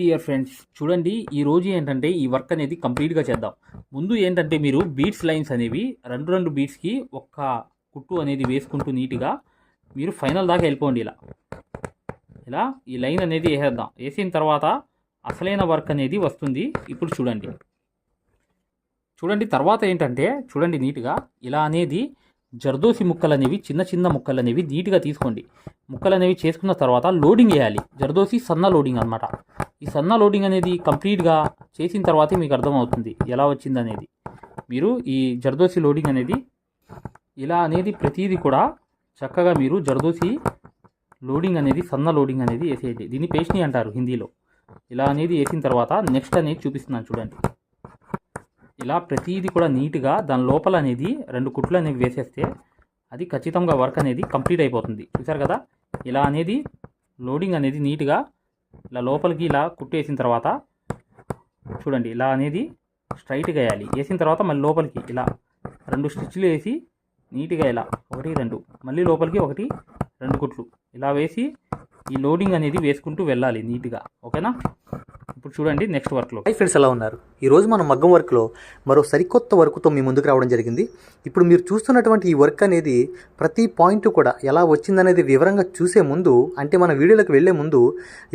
Dear friends చూడండి ఈ రోజు ఏంటంటే ఈ వర్క్ అనేది కంప్లీట్గా చేద్దాం. ముందు ఏంటంటే మీరు బీట్స్ లైన్స్ అనేవి రెండు రెండు బీట్స్కి ఒక్క కుట్టు అనేది వేసుకుంటూ నీట్గా మీరు ఫైనల్ దాకా వెళ్ళిపోండి ఇలా. ఇలా ఈ లైన్ అనేది వేసేద్దాం. వేసిన తర్వాత అసలైన వర్క్ అనేది వస్తుంది. ఇప్పుడు చూడండి. చూడండి తర్వాత ఏంటంటే చూడండి నీట్గా ఇలా అనేది జర్దోసి ముక్కలు అనేవి చిన్న చిన్న ముక్కలు అనేవి నీట్గా తీసుకోండి. ముక్కలు అనేవి చేసుకున్న తర్వాత లోడింగ్ వేయాలి. జర్దోసి సన్న లోడింగ్ అనమాట ఈ సన్న లోడింగ్ అనేది కంప్లీట్గా చేసిన తర్వాతే మీకు అర్థమవుతుంది ఎలా వచ్చింది అనేది మీరు ఈ జర్దోసి లోడింగ్ అనేది ఇలా అనేది ప్రతిదీ కూడా చక్కగా మీరు జర్దోసి లోడింగ్ అనేది సన్న లోడింగ్ అనేది వేసేయండి. దీన్ని పేస్ట్ని అంటారు హిందీలో. ఇలా అనేది వేసిన తర్వాత నెక్స్ట్ అనేది చూపిస్తున్నాను చూడండి. ఇలా ప్రతిదీ కూడా నీట్గా దాని లోపల అనేది రెండు కుట్లు అనేవి వేసేస్తే అది ఖచ్చితంగా వర్క్ అనేది కంప్లీట్ అయిపోతుంది. చూసారు కదా? ఇలా అనేది లోడింగ్ అనేది నీట్గా ఇలా లోపలికి ఇలా కుట్టేసిన తర్వాత చూడండి ఇలా అనేది స్ట్రైట్గా వేయాలి. వేసిన తర్వాత మళ్ళీ లోపలికి ఇలా రెండు స్టిచ్లు వేసి నీట్గా ఇలా ఒకటి రెండు మళ్ళీ లోపలికి ఒకటి రెండు కుట్లు ఇలా వేసి ఈ లోడింగ్ అనేది వేసుకుంటూ వెళ్ళాలి నీట్గా. ఓకేనా? ఇప్పుడు చూడండి నెక్స్ట్ వర్క్లో హై ఫ్రెండ్స్ ఎలా ఉన్నారు? ఈరోజు మనం మగ్గం వర్క్లో మరో సరికొత్త వర్క్తో మీ ముందుకు రావడం జరిగింది. ఇప్పుడు మీరు చూస్తున్నటువంటి ఈ వర్క్ అనేది ప్రతి పాయింట్ కూడా ఎలా వచ్చిందనేది వివరంగా చూసే ముందు అంటే మన వీడియోలకు వెళ్ళే ముందు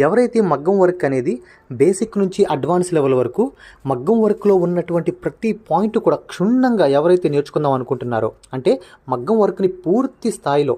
ఎవరైతే మగ్గం వర్క్ అనేది బేసిక్ నుంచి అడ్వాన్స్ లెవెల్ వరకు మగ్గం వర్క్లో ఉన్నటువంటి ప్రతి పాయింట్ కూడా క్షుణ్ణంగా ఎవరైతే నేర్చుకుందాం అనుకుంటున్నారో అంటే మగ్గం వర్క్ని పూర్తి స్థాయిలో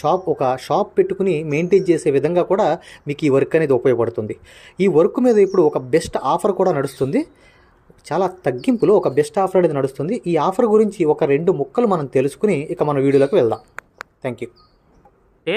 షాప్ ఒక షాప్ పెట్టుకుని మెయింటైన్ చేసే విధంగా కూడా మీకు ఈ వర్క్ అనేది ఉపయోగపడుతుంది. ఈ వర్క్ మీద ఇప్పుడు ఒక బెస్ట్ ఆఫర్ కూడా నడుస్తుంది. చాలా తగ్గింపులో ఒక బెస్ట్ ఆఫర్ అనేది నడుస్తుంది. ఈ ఆఫర్ గురించి ఒక రెండు ముక్కలు మనం తెలుసుకుని ఇక మన వీడియోలోకి వెళ్దాం. థ్యాంక్ యూ అంటే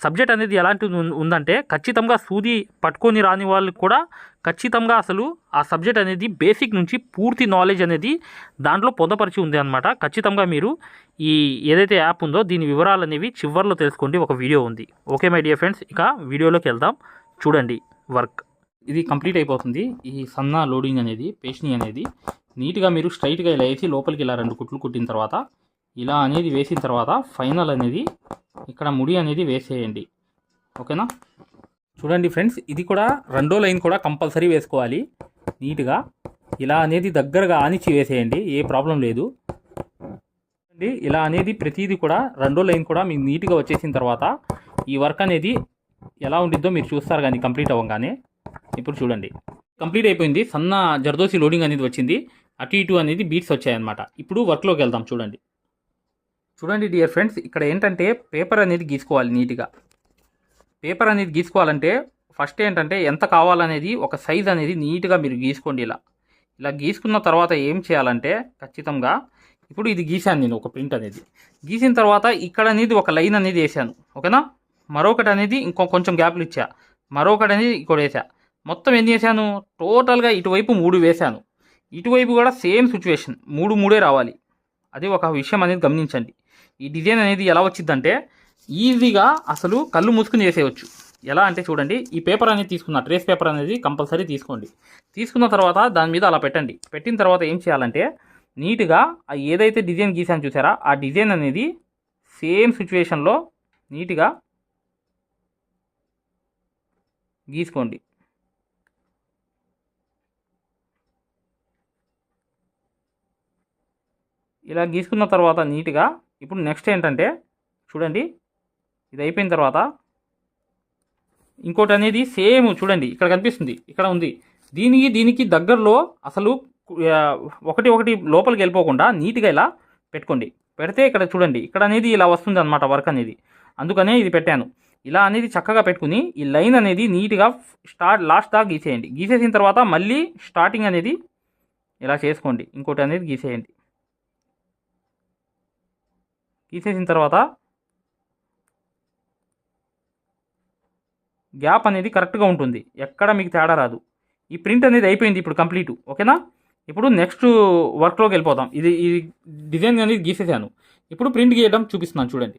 సబ్జెక్ట్ అనేది ఎలాంటిది ఉందంటే ఖచ్చితంగా సూది పట్టుకొని రాని వాళ్ళకి కూడా ఖచ్చితంగా అసలు ఆ సబ్జెక్ట్ అనేది బేసిక్ నుంచి పూర్తి నాలెడ్జ్ అనేది దాంట్లో పొందపరిచి ఉంది అనమాట ఖచ్చితంగా మీరు ఈ ఏదైతే యాప్ ఉందో దీని వివరాలు అనేవి చివర్లో తెలుసుకోండి. ఒక వీడియో ఉంది. ఓకే మై డియర్ ఫ్రెండ్స్ ఇక వీడియోలోకి వెళ్దాం. చూడండి వర్క్. ఇది కంప్లీట్ అయిపోతుంది. ఈ సన్న లోడింగ్ అనేది పేషింగ్ అనేది నీట్గా మీరు స్ట్రైట్గా ఇలా వేసి లోపలికి ఇలా రెండు కుట్లు కుట్టిన తర్వాత ఇలా అనేది వేసిన తర్వాత ఫైనల్ అనేది ఇక్కడ ముడి అనేది వేసేయండి. ఓకేనా? చూడండి ఫ్రెండ్స్ ఇది కూడా రెండో లైన్ కూడా కంపల్సరీ వేసుకోవాలి. నీట్గా ఇలా అనేది దగ్గరగా ఆనిచ్చి వేసేయండి ఏ ప్రాబ్లం లేదు. అండి ఇలా అనేది ప్రతిదీ కూడా రెండో లైన్ కూడా మీకు నీట్గా వచ్చేసిన తర్వాత ఈ వర్క్ అనేది ఎలా ఉండిద్దో మీరు చూస్తారు కానీ కంప్లీట్ అవ్వగానే. ఇప్పుడు చూడండి కంప్లీట్ అయిపోయింది. సన్న జర్దోసి లోడింగ్ అనేది వచ్చింది. అటు ఇటు అనేది బీట్స్ వచ్చాయన్నమాట. ఇప్పుడు వర్క్లోకి వెళ్దాం చూడండి. చూడండి డియర్ ఫ్రెండ్స్ ఇక్కడ ఏంటంటే పేపర్ అనేది గీసుకోవాలి నీట్గా. పేపర్ అనేది గీసుకోవాలంటే ఫస్ట్ ఏంటంటే ఎంత కావాలనేది ఒక సైజ్ అనేది నీట్గా మీరు గీసుకోండి ఇలా. ఇలా గీసుకున్న తర్వాత ఏం చేయాలంటే ఖచ్చితంగా ఇప్పుడు ఇది గీశాను నేను ఒక ప్రింట్ అనేది. గీసిన తర్వాత ఇక్కడ అనేది ఒక లైన్ అనేది వేసాను ఓకేనా? మరొకటి అనేది ఇంకో కొంచెం గ్యాప్లు ఇచ్చా. మరొకటి అనేది ఇక్కడ వేసా మొత్తం ఎన్ని వేసాను టోటల్గా ఇటువైపు మూడు వేశాను. ఇటువైపు కూడా సేమ్ సిచ్యువేషన్ మూడు మూడే రావాలి. అది ఒక విషయం అనేది గమనించండి. ఈ డిజైన్ అనేది ఎలా వచ్చిందంటే ఈజీగా అసలు కళ్ళు మూసుకుని చేసేయచ్చు. ఎలా అంటే చూడండి ఈ పేపర్ అనేది తీసుకున్న ట్రేస్ పేపర్ అనేది కంపల్సరీ తీసుకోండి. తీసుకున్న తర్వాత దాని మీద అలా పెట్టండి. పెట్టిన తర్వాత ఏం చేయాలంటే నీట్గా ఏదైతే డిజైన్ గీసాను చూసారా ఆ డిజైన్ అనేది సేమ్ సిచ్యువేషన్లో నీట్గా గీసుకోండి. ఇలా గీసుకున్న తర్వాత నీట్గా ఇప్పుడు నెక్స్ట్ ఏంటంటే చూడండి ఇది అయిపోయిన తర్వాత ఇంకోటి అనేది సేమ్ చూడండి ఇక్కడ కనిపిస్తుంది ఇక్కడ ఉంది. దీనికి దీనికి దగ్గరలో అసలు ఒకటి ఒకటి లోపలికి వెళ్ళిపోకుండా నీట్గా ఇలా పెట్టుకోండి. పెడితే ఇక్కడ చూడండి ఇక్కడ అనేది ఇలా వస్తుంది అనమాట వర్క్ అనేది. అందుకనే ఇది పెట్టాను. ఇలా అనేది చక్కగా పెట్టుకుని ఈ లైన్ అనేది నీట్గా స్టార్ట్ లాస్ట్ దాకా గీసేయండి. గీసేసిన తర్వాత మళ్ళీ స్టార్టింగ్ అనేది ఇలా చేసుకోండి. ఇంకోటి అనేది గీసేయండి. గీసేసిన తర్వాత గ్యాప్ అనేది కరెక్ట్గా ఉంటుంది. ఎక్కడ మీకు తేడా రాదు. ఈ ప్రింట్ అనేది అయిపోయింది ఇప్పుడు కంప్లీట్. ఓకేనా? ఇప్పుడు నెక్స్ట్ వర్క్లోకి వెళ్ళిపోతాం ఇది ఈ డిజైన్ అనేది గీసేసాను. ఇప్పుడు ప్రింట్ గీయడం చూపిస్తున్నాను. చూడండి.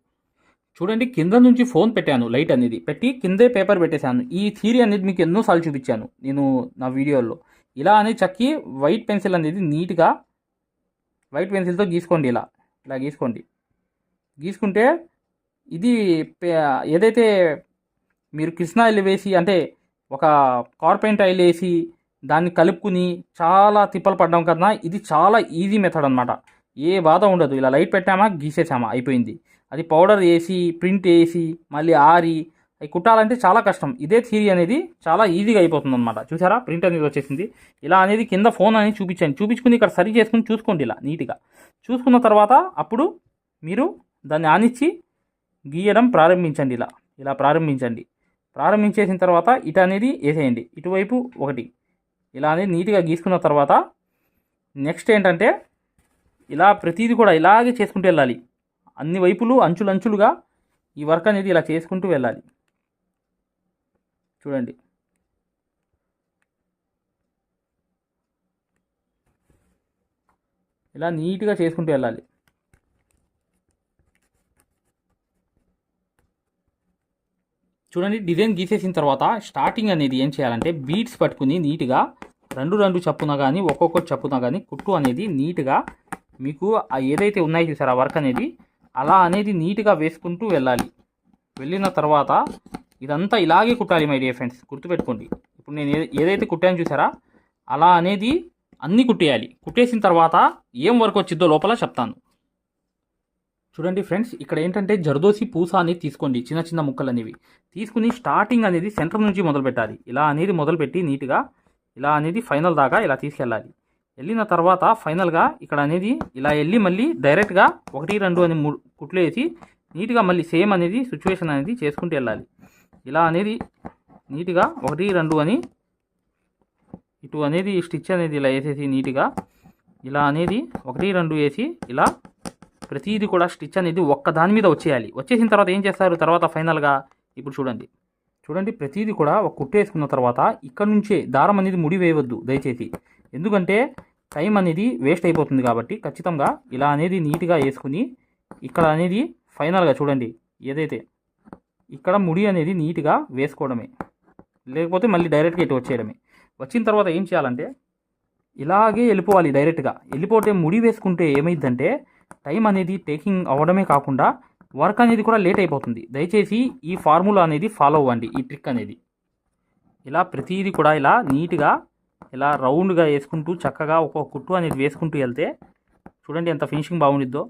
చూడండి కింద నుంచి ఫోన్ పెట్టాను లైట్ అనేది. పెట్టి కిందే పేపర్ పెట్టేశాను. ఈ థీరీ అనేది మీకు ఎన్నోసార్లు చూపించాను నేను నా వీడియోల్లో. ఇలా అనేది చక్కి వైట్ పెన్సిల్ అనేది నీట్గా వైట్ పెన్సిల్తో గీసుకోండి ఇలా. ఇలా గీసుకోండి. గీసుకుంటే ఇది ఏదైతే మీరు కృష్ణ ఆయిల్ వేసి అంటే ఒక కార్పెంట్ ఆయిల్ వేసి దాన్ని కలుపుకుని చాలా తిప్పలు పడ్డాం కన్నా ఇది చాలా ఈజీ మెథడ్ అనమాట ఏ బాధ ఉండదు. ఇలా లైట్ పెట్టామా గీసేసామా అయిపోయింది. అది పౌడర్ వేసి ప్రింట్ వేసి మళ్ళీ ఆరి అవి కుట్టాలంటే చాలా కష్టం. ఇదే థియరీ అనేది చాలా ఈజీగా అయిపోతుంది అనమాట చూసారా? ప్రింట్ అనేది వచ్చేసింది. ఇలా అనేది కింద ఫోన్ అనేది చూపించండి. చూపించుకుని ఇక్కడ సరి చేసుకుని చూసుకోండి ఇలా నీట్గా. చూసుకున్న తర్వాత అప్పుడు మీరు దాన్ని ఆనిచ్చి గీయడం ప్రారంభించండి ఇలా. ఇలా ప్రారంభించండి. ప్రారంభించేసిన తర్వాత ఇటు అనేది వేసేయండి. ఇటువైపు ఒకటి. ఇలా అనేది నీట్గా గీసుకున్న తర్వాత నెక్స్ట్ ఏంటంటే ఇలా ప్రతిదీ కూడా ఇలాగే చేసుకుంటూ వెళ్ళాలి. అన్ని వైపులు అంచులు అంచులుగా ఈ వర్క్ అనేది ఇలా చేసుకుంటూ వెళ్ళాలి. చూడండి. ఇలా నీట్గా చేసుకుంటూ వెళ్ళాలి. చూడండి డిజైన్ గీసేసిన తర్వాత స్టార్టింగ్ అనేది ఏం చేయాలంటే బీట్స్ పట్టుకుని నీట్గా రెండు రెండు చప్పున కానీ ఒక్కొక్కటి చప్పున కానీ కుట్టు అనేది నీట్గా మీకు ఏదైతే ఉన్నాయో చూసారా వర్క్ అనేది అలా అనేది నీట్గా వేసుకుంటూ వెళ్ళాలి. వెళ్ళిన తర్వాత ఇదంతా ఇలాగే కుట్టాలి మై డియర్ ఫ్రెండ్స్ గుర్తుపెట్టుకోండి. ఇప్పుడు నేను ఏదైతే కుట్టాను చూసారా అలా అనేది అన్నీ కుట్టేయాలి. కుట్టేసిన తర్వాత ఏం వర్క్ వచ్చిద్దో లోపల చెప్తాను. చూడండి ఫ్రెండ్స్ ఇక్కడ ఏంటంటే జర్దోసి పూస అనేది తీసుకోండి చిన్న చిన్న ముక్కలు అనేవి తీసుకుని స్టార్టింగ్ అనేది సెంటర్ నుంచి మొదలు పెట్టాలి. ఇలా అనేది మొదలుపెట్టి నీట్గా ఇలా అనేది ఫైనల్ దాకా ఇలా తీసుకెళ్ళాలి. వెళ్ళిన తర్వాత ఫైనల్గా ఇక్కడ అనేది ఇలా వెళ్ళి మళ్ళీ డైరెక్ట్గా ఒకటి రెండు అని మూడు కుట్లు వేసి నీట్గా మళ్ళీ సేమ్ అనేది సిచ్యువేషన్ అనేది చేసుకుంటూ వెళ్ళాలి. ఇలా అనేది నీట్గా ఒకటి రెండు అని ఇటు అనేది స్టిచ్ అనేది ఇలా వేసేసి నీట్గా ఇలా అనేది ఒకటి రెండు వేసి ఇలా ప్రతిదీ కూడా స్టిచ్ అనేది ఒక్క దాని మీద వచ్చేయాలి. వచ్చేసిన తర్వాత ఏం చేస్తారు? తర్వాత ఫైనల్గా ఇప్పుడు చూడండి. చూడండి ప్రతిదీ కూడా ఒక కుట్టు వేసుకున్న తర్వాత ఇక్కడ నుంచే దారం అనేది ముడి వేయవద్దు దయచేసి. ఎందుకంటే టైం అనేది వేస్ట్ అయిపోతుంది కాబట్టి ఖచ్చితంగా ఇలా అనేది నీట్గా వేసుకుని ఇక్కడ అనేది ఫైనల్గా చూడండి ఏదైతే ఇక్కడ ముడి అనేది నీట్గా వేసుకోవడమే. లేకపోతే మళ్ళీ డైరెక్ట్గా ఇటు వచ్చేయడమే. వచ్చిన తర్వాత ఏం చేయాలంటే ఇలాగే వెళ్ళిపోవాలి డైరెక్ట్గా. వెళ్ళిపోతే ముడి వేసుకుంటే ఏమైందంటే టైం అనేది టేకింగ్ అవ్వడమే కాకుండా వర్క్ అనేది కూడా లేట్ అయిపోతుంది. దయచేసి ఈ ఫార్ములా అనేది ఫాలో అవ్వండి ఈ ట్రిక్ అనేది. ఇలా ప్రతిదీ కూడా ఇలా నీట్గా ఇలా రౌండ్గా వేసుకుంటూ చక్కగా ఒక కుట్టు అనేది వేసుకుంటూ వెళ్తే చూడండి ఎంత ఫినిషింగ్ బాగుండిద్దో.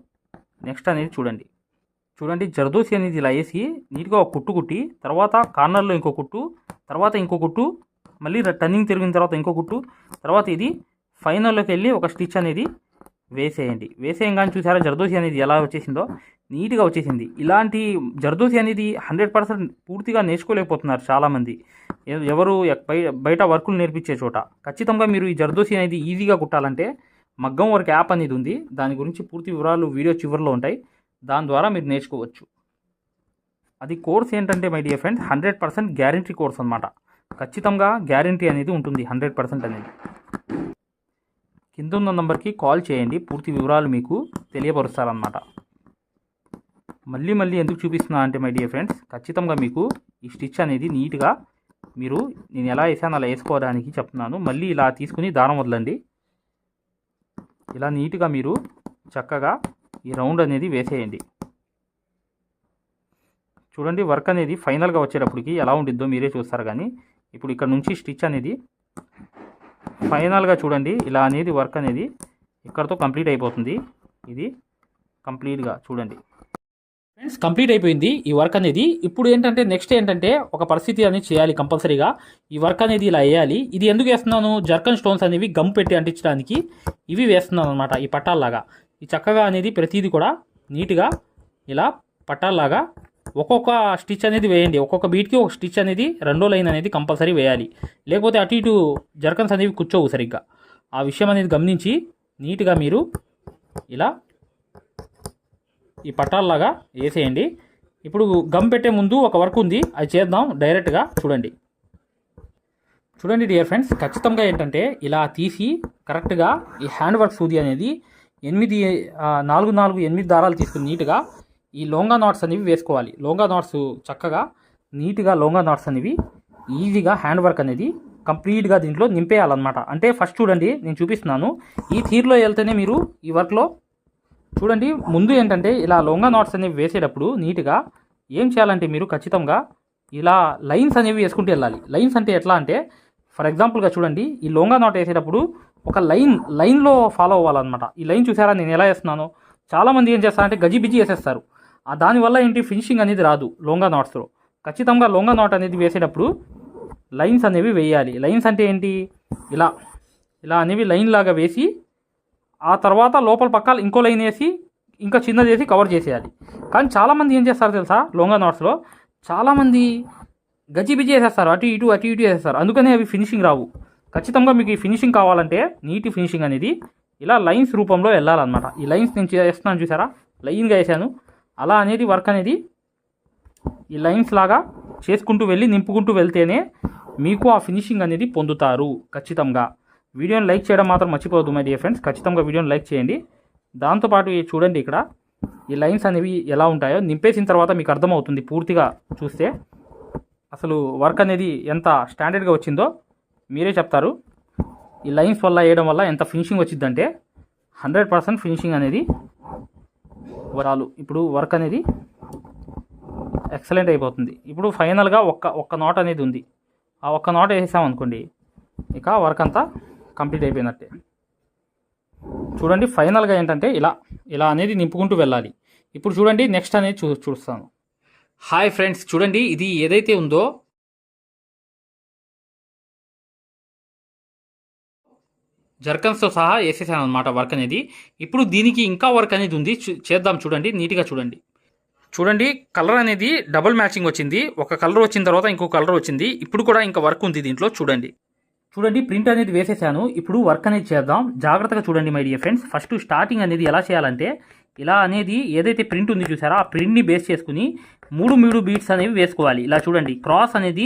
నెక్స్ట్ అనేది చూడండి. చూడండి జరదోసి అనేది ఇలా వేసి నీట్గా ఒక కుట్టు కుట్టి తర్వాత కార్నర్లో ఇంకో కుట్టు తర్వాత ఇంకో కుట్టు మళ్ళీ టర్నింగ్ తిరిగిన తర్వాత ఇంకో కుట్టు తర్వాత ఇది ఫైనల్లోకి వెళ్ళి ఒక స్టిచ్ అనేది వేసేయండి. వేసేయంగానే చూసారా జర్దోసి అనేది ఎలా వచ్చేసిందో? నీట్గా వచ్చేసింది. ఇలాంటి జర్దోసి అనేది హండ్రెడ్ పర్సెంట్ పూర్తిగా నేర్చుకోలేకపోతున్నారు చాలామంది. ఎవరు బయట వర్కులు నేర్పించే చోట. ఖచ్చితంగా మీరు ఈ జర్దోసి అనేది ఈజీగా కుట్టాలంటే మగ్గం వర్క్ యాప్ అనేది ఉంది. దాని గురించి పూర్తి వివరాలు వీడియో చివరిలో ఉంటాయి. దాని ద్వారా మీరు నేర్చుకోవచ్చు. అది కోర్స్ ఏంటంటే my dear friends hundred percent guarantee course అనమాట ఖచ్చితంగా గ్యారంటీ అనేది ఉంటుంది హండ్రెడ్ పర్సెంట్ అనేది. కింద ఉన్న నంబర్కి కాల్ చేయండి. పూర్తి వివరాలు మీకు తెలియపరుస్తారనమాట మళ్ళీ మళ్ళీ ఎందుకు చూపిస్తున్నా అంటే మై డియర్ ఫ్రెండ్స్ ఖచ్చితంగా మీకు ఈ స్టిచ్ అనేది నీట్గా మీరు నేను ఎలా వేసాను అలా వేసుకోవడానికి చెప్తున్నాను. మళ్ళీ ఇలా తీసుకుని దారం వదలండి. ఇలా నీట్గా మీరు చక్కగా ఈ రౌండ్ అనేది వేసేయండి. చూడండి వర్క్ అనేది ఫైనల్గా వచ్చేటప్పటికి ఎలా ఉండిద్దో మీరే చూస్తారు కానీ ఇప్పుడు ఇక్కడ నుంచి స్టిచ్ అనేది ఫైనల్గా చూడండి ఇలా అనేది వర్క్ అనేది ఇక్కడతో కంప్లీట్ అయిపోతుంది. ఇది కంప్లీట్గా చూడండి. ఫ్రెండ్స్ కంప్లీట్ అయిపోయింది ఈ వర్క్ అనేది. ఇప్పుడు ఏంటంటే నెక్స్ట్ ఏంటంటే ఒక పరిస్థితి అనేది చేయాలి కంపల్సరీగా. ఈ వర్క్ అనేది ఇలా వేయాలి. ఇది ఎందుకు వేస్తున్నాను? జర్కన్ స్టోన్స్ అనేవి గమ్ పెట్టి అంటించడానికి ఇవి వేస్తున్నాను అనమాట ఈ పట్టాల్లాగా. ఈ చక్కగా అనేది ప్రతిదీ కూడా నీట్గా ఇలా పట్టాల్లాగా ఒక్కొక్క స్టిచ్ అనేది వేయండి. ఒక్కొక్క బీట్కి ఒక స్టిచ్ అనేది రెండో లైన్ అనేది కంపల్సరీ వేయాలి. లేకపోతే అటు ఇటు జర్కన్స్ అనేవి కూర్చోవు సరిగ్గా. ఆ విషయం అనేది గమనించి నీట్గా మీరు ఇలా ఈ పట్టాల్లాగా వేసేయండి. ఇప్పుడు గమ్ పెట్టే ముందు ఒక వర్క్ ఉంది. అది చేద్దాం డైరెక్ట్గా చూడండి. చూడండి డియర్ ఫ్రెండ్స్ ఖచ్చితంగా ఏంటంటే ఇలా తీసి కరెక్ట్గా ఈ హ్యాండ్ వర్క్ సూది అనేది ఎనిమిది నాలుగు నాలుగు ఎనిమిది దారాలు తీసుకుని నీట్గా ఈ లోంగా నాట్స్ అనేవి వేసుకోవాలి. లోంగా నాట్స్ చక్కగా నీట్గా లోంగా నాట్స్ అనేవి ఈజీగా హ్యాండ్ వర్క్ అనేది కంప్లీట్గా దీంట్లో నింపేయాలన్నమాట. అంటే ఫస్ట్ చూడండి నేను చూపిస్తున్నాను. ఈ తీరులో వెళ్తేనే మీరు ఈ వర్క్లో చూడండి ముందు ఏంటంటే ఇలా లొంగా నాట్స్ అనేవి వేసేటప్పుడు నీట్గా ఏం చేయాలంటే మీరు ఖచ్చితంగా ఇలా లైన్స్ అనేవి వేసుకుంటూ వెళ్ళాలి. లైన్స్ అంటే ఎట్లా అంటే ఫర్ ఎగ్జాంపుల్గా చూడండి ఈ లొంగా నాట్ వేసేటప్పుడు ఒక లైన్ లైన్లో ఫాలో అవ్వాలన్నమాట. ఈ లైన్ చూసారా? నేను ఎలా వేస్తున్నాను? చాలామంది ఏం చేస్తారంటే గజిబిజి వేసేస్తారు. దానివల్ల ఏంటి? ఫినిషింగ్ అనేది రాదు లోంగా నాట్స్లో ఖచ్చితంగా లోంగా నాట్ అనేది వేసేటప్పుడు లైన్స్ అనేవి వేయాలి. లైన్స్ అంటే ఏంటి? ఇలా ఇలా అనేవి లైన్ లాగా వేసి ఆ తర్వాత లోపల పక్కల ఇంకో లైన్ వేసి ఇంకా చిన్నది వేసి కవర్ చేసేయాలి. కానీ చాలామంది ఏం చేస్తారు తెలుసా? లోంగా నాట్స్లో చాలామంది గజిబిజి వేసేస్తారు అటు ఇటు అటు ఇటు వేసేస్తారు అందుకనే అవి ఫినిషింగ్ రావు. ఖచ్చితంగా మీకు ఈ ఫినిషింగ్ కావాలంటే నీటి ఫినిషింగ్ అనేది ఇలా లైన్స్ రూపంలో వెళ్ళాలన్నమాట. ఈ లైన్స్ నేను చేస్తున్నాను చూసారా? లైన్గా వేసాను. అలా అనేది వర్క్ అనేది ఈ లైన్స్ లాగా చేసుకుంటూ వెళ్ళి నింపుకుంటూ వెళ్తేనే మీకు ఆ ఫినిషింగ్ అనేది పొందుతారు ఖచ్చితంగా. వీడియోని లైక్ చేయడం మాత్రం మర్చిపోవద్దు మై డియర్ ఫ్రెండ్స్ ఖచ్చితంగా వీడియోని లైక్ చేయండి. దాంతోపాటు చూడండి ఇక్కడ ఈ లైన్స్ అనేవి ఎలా ఉంటాయో. నింపేసిన తర్వాత మీకు అర్థమవుతుంది పూర్తిగా చూస్తే. అసలు వర్క్ అనేది ఎంత స్టాండర్డ్గా వచ్చిందో మీరే చెప్తారు. ఈ లైన్స్ వల్ల వేయడం వల్ల ఎంత ఫినిషింగ్ వచ్చిందంటే హండ్రెడ్ పర్సెంట్ ఫినిషింగ్ అనేది వరాలు ఇప్పుడు వర్క్ అనేది ఎక్సలెంట్ అయిపోతుంది. ఇప్పుడు ఫైనల్గా ఒక్క ఒక్క నోట్ అనేది ఉంది. ఆ ఒక్క నోట్ వేసామనుకోండి ఇక వర్క్ అంతా కంప్లీట్ అయిపోయినట్టే. చూడండి ఫైనల్గా ఏంటంటే ఇలా ఇలా అనేది నింపుకుంటూ వెళ్ళాలి. ఇప్పుడు చూడండి నెక్స్ట్ అనేది చూ చూస్తాను. హాయ్ ఫ్రెండ్స్ చూడండి ఇది ఏదైతే ఉందో జర్కన్స్తో సహా వేసేసాను అనమాట వర్క్ అనేది. ఇప్పుడు దీనికి ఇంకా వర్క్ అనేది ఉంది. చేద్దాం చూడండి. నీట్గా చూడండి. చూడండి కలర్ అనేది డబుల్ మ్యాచింగ్ వచ్చింది. ఒక కలర్ వచ్చిన తర్వాత ఇంకో కలర్ వచ్చింది. ఇప్పుడు కూడా ఇంకా వర్క్ ఉంది దీంట్లో. చూడండి. చూడండి ప్రింట్ అనేది వేసేసాను. ఇప్పుడు వర్క్ అనేది చేద్దాం. జాగ్రత్తగా చూడండి my dear friends first starting అనేది ఎలా చేయాలంటే ఇలా అనేది ఏదైతే ప్రింట్ ఉంది చూసారా ఆ ప్రింట్ని బేస్ చేసుకుని మూడు మూడు బీట్స్ అనేవి వేసుకోవాలి. ఇలా చూడండి. క్రాస్ అనేది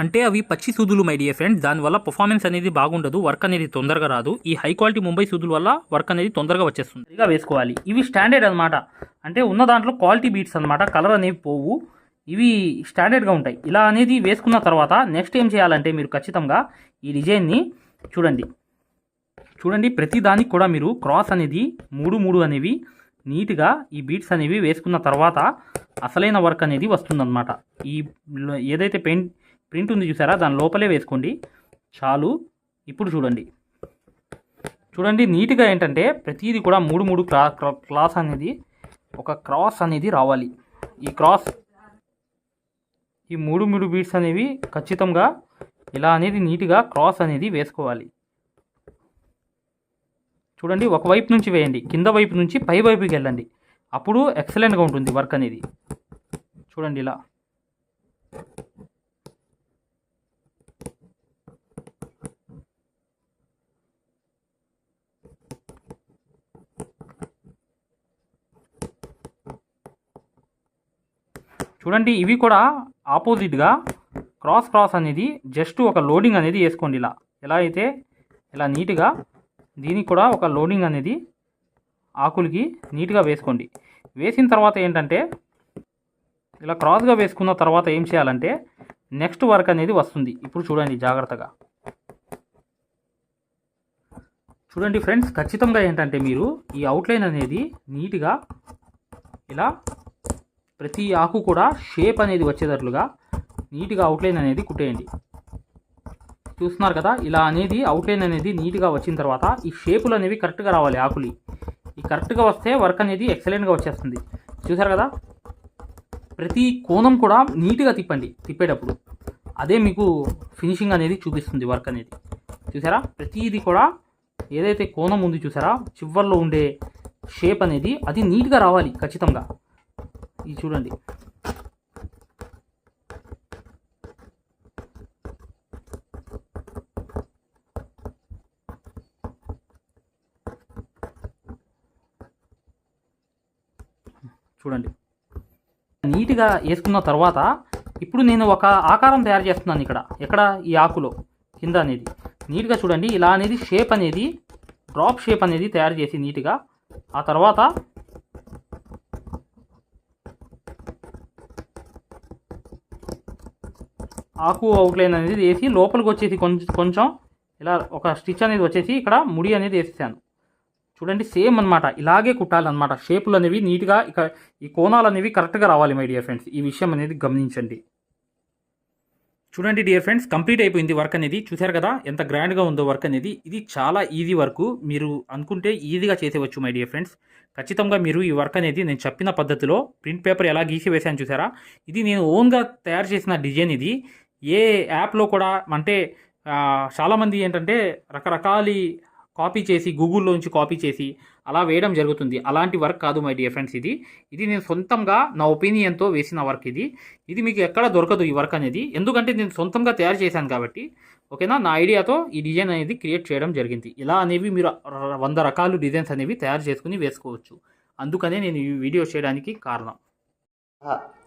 అంటే అవి పచ్చి సూదులు మై డియర్ ఫ్రెండ్స్ దానివల్ల పర్ఫార్మెన్స్ అనేది బాగుండదు వర్క్ అనేది తొందరగా రాదు. ఈ హై క్వాలిటీ ముంబై సూదుల వల్ల వర్క్ అనేది తొందరగా వచ్చేస్తుంది. ఇక వేసుకోవాలి. ఇవి స్టాండర్డ్ అనమాట అంటే ఉన్న దాంట్లో క్వాలిటీ బీట్స్ అనమాట కలర్ అనేవి పోవు. ఇవి స్టాండర్డ్గా ఉంటాయి. ఇలా అనేది వేసుకున్న తర్వాత నెక్స్ట్ ఏం చేయాలంటే మీరు ఖచ్చితంగా ఈ డిజైన్ని చూడండి. చూడండి ప్రతి దానికి కూడా మీరు క్రాస్ అనేది మూడు మూడు అనేవి నీట్గా ఈ బీట్స్ అనేవి వేసుకున్న తర్వాత అసలైన వర్క్ అనేది వస్తుందన్నమాట. ఈ ఏదైతే పెయింట్ ప్రింట్ ఉంది చూసారా? దాని లోపలే వేసుకోండి. చాలు. ఇప్పుడు చూడండి. చూడండి నీట్గా ఏంటంటే ప్రతిదీ కూడా మూడు మూడు క్రా- క్లాస్ అనేది ఒక క్రాస్ అనేది రావాలి. ఈ క్రాస్ ఈ మూడు మూడు బీట్స్ అనేవి ఖచ్చితంగా ఇలా అనేది నీట్గా క్రాస్ అనేది వేసుకోవాలి. చూడండి ఒక వైపు నుంచి వేయండి. కింద వైపు నుంచి పై వైపుకి వెళ్ళండి. అప్పుడు ఎక్సలెంట్గా ఉంటుంది వర్క్ అనేది. చూడండి ఇలా. చూడండి ఇవి కూడా ఆపోజిట్గా క్రాస్ క్రాస్ అనేది జస్ట్ ఒక లోడింగ్ అనేది వేసుకోండి ఇలా. ఎలా అయితే ఇలా నీట్గా దీనికి కూడా ఒక లోడింగ్ అనేది ఆకులకి నీట్గా వేసుకోండి. వేసిన తర్వాత ఏంటంటే ఇలా క్రాస్గా వేసుకున్న తర్వాత ఏం చేయాలంటే నెక్స్ట్ వర్క్ అనేది వస్తుంది. ఇప్పుడు చూడండి జాగ్రత్తగా. చూడండి ఫ్రెండ్స్ ఖచ్చితంగా ఏంటంటే మీరు ఈ అవుట్లైన్ అనేది నీట్గా ఇలా ప్రతి ఆకు కూడా షేప్ అనేది వచ్చేటట్లుగా నీట్గా అవుట్లైన్ అనేది కుట్టేయండి. చూస్తున్నారు కదా ఇలా అనేది అవుట్లైన్ అనేది నీట్గా వచ్చిన తర్వాత ఈ షేపులు అనేవి కరెక్ట్గా రావాలి ఆకులు. ఈ కరెక్ట్గా వస్తే వర్క్ అనేది ఎక్సలెంట్గా వచ్చేస్తుంది. చూసారు కదా ప్రతి కోణం కూడా నీట్గా తిప్పండి తిప్పేటప్పుడు. అదే మీకు ఫినిషింగ్ అనేది చూపిస్తుంది వర్క్ అనేది. చూసారా ప్రతిది కూడా ఏదైతే కోణం ఉంది చూసారా చివర్లో ఉండే షేప్ అనేది అది నీట్గా రావాలి ఖచ్చితంగా. ఇది చూడండి. చూడండి. నీట్గా వేసుకున్న తర్వాత ఇప్పుడు నేను ఒక ఆకారం తయారు చేస్తున్నాను ఇక్కడ. ఎక్కడ? ఈ ఆకులో కింద అనేది. నీట్గా చూడండి. ఇలా అనేది షేప్ అనేది డ్రాప్ షేప్ అనేది తయారు చేసి నీట్గా. ఆ తర్వాత ఆకు అవుట్లైన్ అనేది వేసి లోపలికి వచ్చేసి కొంచెం కొంచెం ఇలా ఒక స్టిచ్ అనేది వచ్చేసి ఇక్కడ ముడి అనేది వేసేసాను. చూడండి సేమ్ అన్నమాట. ఇలాగే కుట్టాలన్నమాట. షేపులు అనేవి నీట్గా ఇక ఈ కోణాలు అనేవి కరెక్ట్గా రావాలి మై డియర్ ఫ్రెండ్స్. ఈ విషయం అనేది గమనించండి. చూడండి డియర్ ఫ్రెండ్స్ కంప్లీట్ అయిపోయింది వర్క్ అనేది. చూశారు కదా ఎంత గ్రాండ్గా ఉందో వర్క్ అనేది. ఇది చాలా ఈజీ వర్క్. మీరు అనుకుంటే ఈజీగా చేసేవచ్చు మై డియర్ ఫ్రెండ్స్. ఖచ్చితంగా మీరు ఈ వర్క్ అనేది నేను చెప్పిన పద్ధతిలో ప్రింట్ పేపర్ ఎలా గీసి వేసాను చూసారా ఇది నేను ఓన్గా తయారు చేసిన డిజైన్ ఇది. ఏ యాప్లో కూడా అంటే చాలామంది ఏంటంటే రకరకాల కాపీ చేసి గూగుల్లోంచి కాపీ చేసి అలా వేయడం జరుగుతుంది. అలాంటి వర్క్ కాదు మై డియర్ ఫ్రెండ్స్ ఇది. ఇది నేను సొంతంగా నా ఒపీనియన్తో వేసిన వర్క్ ఇది. ఇది మీకు ఎక్కడ దొరకదు ఈ వర్క్ అనేది. ఎందుకంటే నేను సొంతంగా తయారు చేశాను కాబట్టి ఓకేనా? నా ఐడియాతో ఈ డిజైన్ అనేది క్రియేట్ చేయడం జరిగింది. ఇలా అనేవి మీరు వంద రకాలు డిజైన్స్ అనేవి తయారు చేసుకుని వేసుకోవచ్చు. అందుకనే నేను ఈ వీడియో చేయడానికి కారణం.